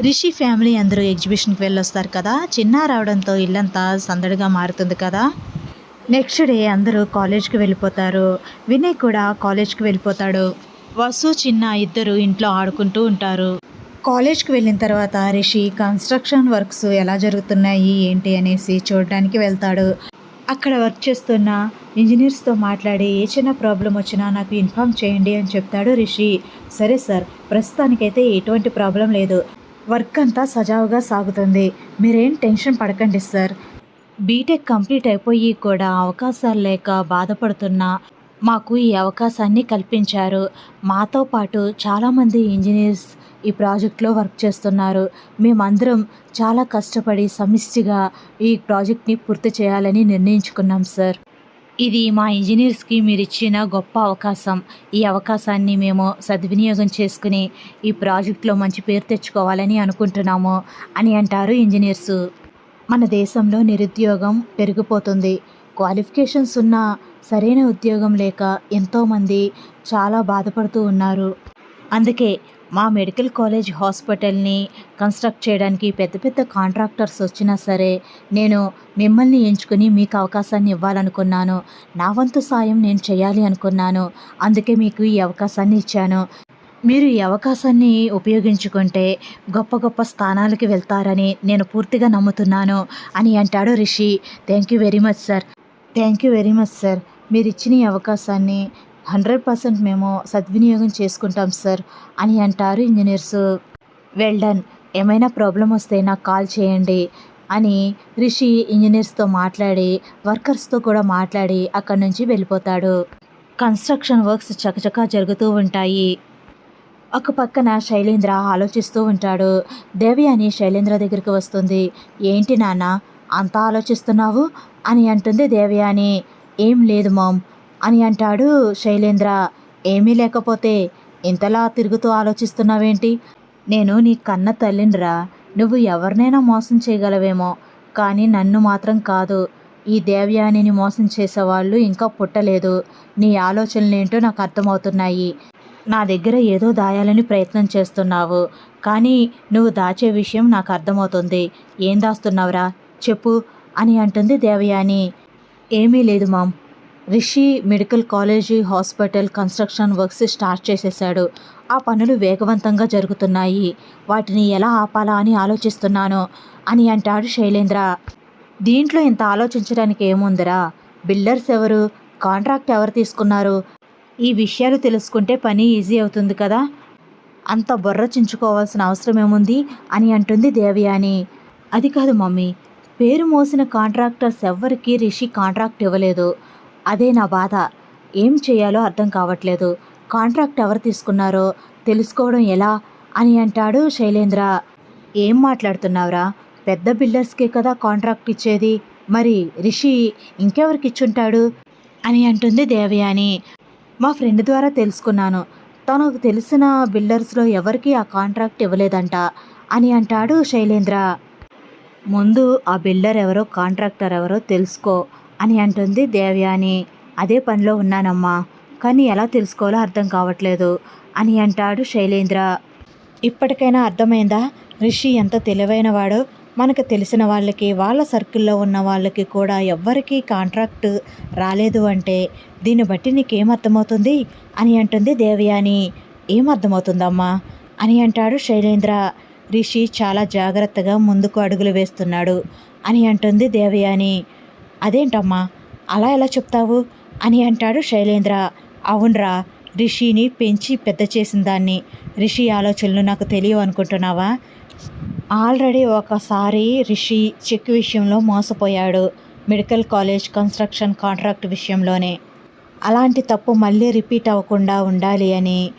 Rishi family అందరూ ఎగ్జిబిషన్కి వెళ్ళొస్తారు కదా. చిన్న రావడంతో ఇల్లంతా సందడిగా మారుతుంది కదా. నెక్స్ట్ డే అందరూ కాలేజ్కి వెళ్ళిపోతారు. వినయ్ కూడా కాలేజ్కి వెళ్ళిపోతాడు. వసు చిన్న ఇద్దరు ఇంట్లో ఆడుకుంటూ ఉంటారు. కాలేజ్కి వెళ్ళిన తర్వాత రిషి కన్స్ట్రక్షన్ వర్క్స్ ఎలా జరుగుతున్నాయి? ఏంటి? అనేసి చూడడానికి వెళ్తాడు. అక్కడ వర్క్ చేస్తున్న ఇంజనీర్స్తో మాట్లాడి ఏ చిన్న ప్రాబ్లం వచ్చినా నాకు ఇన్ఫామ్ చేయండి అని చెప్తాడు రిషి. సరే సార్ ప్రస్తుతానికైతే ఎటువంటి ప్రాబ్లం లేదు. వర్క్ అంతా సజావుగా సాగుతుంది. మీరేం టెన్షన్ పడకండి సార్. బీటెక్ కంప్లీట్ అయిపోయి కూడా అవకాశాలు లేక బాధపడుతున్నా మాకు ఈ అవకాశాన్ని కల్పించారు. మాతో పాటు చాలామంది ఇంజనీర్స్ ఈ ప్రాజెక్ట్లో వర్క్ చేస్తున్నారు. మేమందరం చాలా కష్టపడి సమిష్టిగా ఈ ప్రాజెక్ట్ని పూర్తి చేయాలని నిర్ణయించుకున్నాం సార్. ఇది మా ఇంజనీర్స్కి మీరు ఇచ్చిన గొప్ప అవకాశం. ఈ అవకాశాన్ని మేము సద్వినియోగం చేసుకుని ఈ ప్రాజెక్ట్లో మంచి పేరు తెచ్చుకోవాలని అనుకుంటున్నాము అని అంటారు ఇంజనీర్స్. మన దేశంలో నిరుద్యోగం పెరిగిపోతుంది. క్వాలిఫికేషన్స్ ఉన్న సరైన ఉద్యోగం లేక ఎంతోమంది చాలా బాధపడుతూ ఉన్నారు. అందుకే మా మెడికల్ కాలేజ్ హాస్పిటల్ని కన్స్ట్రక్ట్ చేయడానికి పెద్ద పెద్ద కాంట్రాక్టర్స్ వచ్చినా సరే నేను మిమ్మల్ని ఎంచుకుని మీకు అవకాశాన్ని ఇవ్వాలనుకున్నాను. నా వంతు సాయం నేను చేయాలి అనుకున్నాను. అందుకే మీకు ఈ అవకాశాన్ని ఇచ్చాను. మీరు ఈ అవకాశాన్ని ఉపయోగించుకుంటే గొప్ప గొప్ప స్థానాలకి వెళ్తారని నేను పూర్తిగా నమ్ముతున్నాను అని అంటాడు Rishi. Thank you very much sir. Thank you very much sir. మీరు ఇచ్చిన ఈ అవకాశాన్ని హండ్రెడ్ పర్సెంట్ మేము సద్వినియోగం చేసుకుంటాం సార్ అని అంటారు ఇంజనీర్స్. Well done. ఏమైనా ప్రాబ్లం వస్తే నాకు కాల్ చేయండి అని రిషి ఇంజనీర్స్తో మాట్లాడి వర్కర్స్తో కూడా మాట్లాడి అక్కడి నుంచి వెళ్ళిపోతాడు. కన్స్ట్రక్షన్ వర్క్స్ చకచకా జరుగుతూ ఉంటాయి. ఒక పక్కన శైలేంద్ర ఆలోచిస్తూ ఉంటాడు. దేవి అని శైలేంద్ర దగ్గరికి వస్తుంది. ఏంటి నాన్న అంతా ఆలోచిస్తున్నావు? అని అంటుంది దేవయాని ఏం లేదు మామ్. అని అంటాడు శైలేంద్ర. ఏమీ లేకపోతే ఇంతలా తిరుగుతూ ఆలోచిస్తున్నావేంటి? నేను నీ కన్న తల్లినిరా. నువ్వు ఎవరినైనా మోసం చేయగలవేమో. కానీ నన్ను మాత్రం కాదు. ఈ దేవయానిని మోసం చేసేవాళ్ళు ఇంకా పుట్టలేదు. నీ ఆలోచనలేంటో నాకు అర్థమవుతున్నాయి. నా దగ్గర ఏదో దాయాలని ప్రయత్నం చేస్తున్నావు. కానీ నువ్వు దాచే విషయం నాకు అర్థమవుతుంది. ఏం దాస్తున్నావురా? చెప్పు అని అంటుంది దేవయాని. ఏమీ లేదు ma'am. Rishi medical college hospital construction works start చేసేసాడు ఆ పనులు వేగవంతంగా జరుగుతున్నాయి. వాటిని ఎలా ఆపాలా అని ఆలోచిస్తున్నాను అని అంటాడు శైలేంద్ర. దీంట్లో ఇంత ఆలోచించడానికి ఏముందిరా? బిల్డర్స్ ఎవరు? కాంట్రాక్ట్ ఎవరు తీసుకున్నారు? ఈ విషయాలు తెలుసుకుంటే పని ఈజీ అవుతుంది కదా? అంత బొర్ర చించుకోవాల్సిన అవసరం ఏముంది అని అంటుంది దేవయాని. అది కాదు మమ్మీ పేరు మోసిన కాంట్రాక్టర్స్ ఎవ్వరికి రిషి కాంట్రాక్ట్ ఇవ్వలేదు. అదే నా బాధ. ఏం చేయాలో అర్థం కావట్లేదు. కాంట్రాక్ట్ ఎవరు తీసుకున్నారో తెలుసుకోవడం ఎలా? అని అంటాడు శైలేంద్ర. ఏం మాట్లాడుతున్నావురా? పెద్ద బిల్డర్స్కే కదా కాంట్రాక్ట్ ఇచ్చేది. మరి రిషి ఇంకెవరికి ఇచ్చుంటాడు అని అంటుంది దేవయాని. మా ఫ్రెండ్ ద్వారా తెలుసుకున్నాను. తనకు తెలిసిన బిల్డర్స్లో ఎవరికి ఆ కాంట్రాక్ట్ ఇవ్వలేదంట అని అంటాడు శైలేంద్ర. ముందు ఆ బిల్డర్ ఎవరో కాంట్రాక్టర్ ఎవరో తెలుసుకో. అని అంటుంది దేవయాని. అదే పనిలో ఉన్నానమ్మా. కానీ ఎలా తెలుసుకోవాలో అర్థం కావట్లేదు అని అంటాడు శైలేంద్ర. ఇప్పటికైనా అర్థమైందా? రిషి ఎంత తెలివైనవాడో మనకు తెలిసిన వాళ్ళకి వాళ్ళ సర్కిల్లో ఉన్న వాళ్ళకి కూడా ఎవ్వరికీ కాంట్రాక్ట్ రాలేదు అంటే దీన్ని బట్టి నీకేం అర్థమవుతుంది? అని అంటుంది దేవయాని. ఏం అర్థమవుతుందమ్మా? అని అంటాడు శైలేంద్ర. రిషి చాలా జాగ్రత్తగా ముందుకు అడుగులు వేస్తున్నాడు అని అంటుంది దేవయాని. అదేంటమ్మా? అలా ఎలా చెప్తావు? అని అంటాడు శైలేంద్ర. అవునరా రిషిని పెంచి పెద్ద చేసిన దాన్ని. రిషి ఆలోచనలు నాకు తెలియవు అనుకుంటున్నావా? ఆల్రెడీ ఒకసారి రిషి చెక్ విషయంలో మోసపోయాడు. మెడికల్ కాలేజ్ కన్స్ట్రక్షన్ కాంట్రాక్ట్ విషయంలోనే. అలాంటి తప్పు మళ్ళీ రిపీట్ అవ్వకుండా ఉండాలి అని.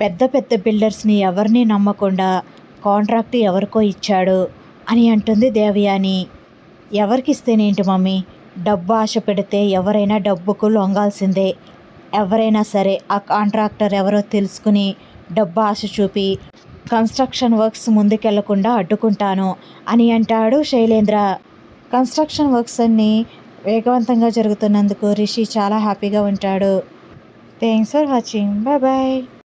పెద్ద పెద్ద బిల్డర్స్ని ఎవరిని నమ్మకుండా కాంట్రాక్ట్ ఎవరికో ఇచ్చాడు అని అంటుంది దేవయాని. ఎవరికిస్తేనేంటి మమ్మీ? డబ్బు ఆశ పెడితే ఎవరైనా డబ్బుకు లొంగాల్సిందే. ఎవరైనా సరే ఆ కాంట్రాక్టర్ ఎవరో తెలుసుకుని డబ్బు ఆశ చూపి కన్స్ట్రక్షన్ వర్క్స్ ముందుకెళ్ళకుండా అడ్డుకుంటాను అని అంటాడు శైలేంద్ర. కన్స్ట్రక్షన్ వర్క్స్ అన్నీ వేగవంతంగా జరుగుతున్నందుకు రిషి చాలా హ్యాపీగా ఉంటాడు. Thanks for watching. Bye bye.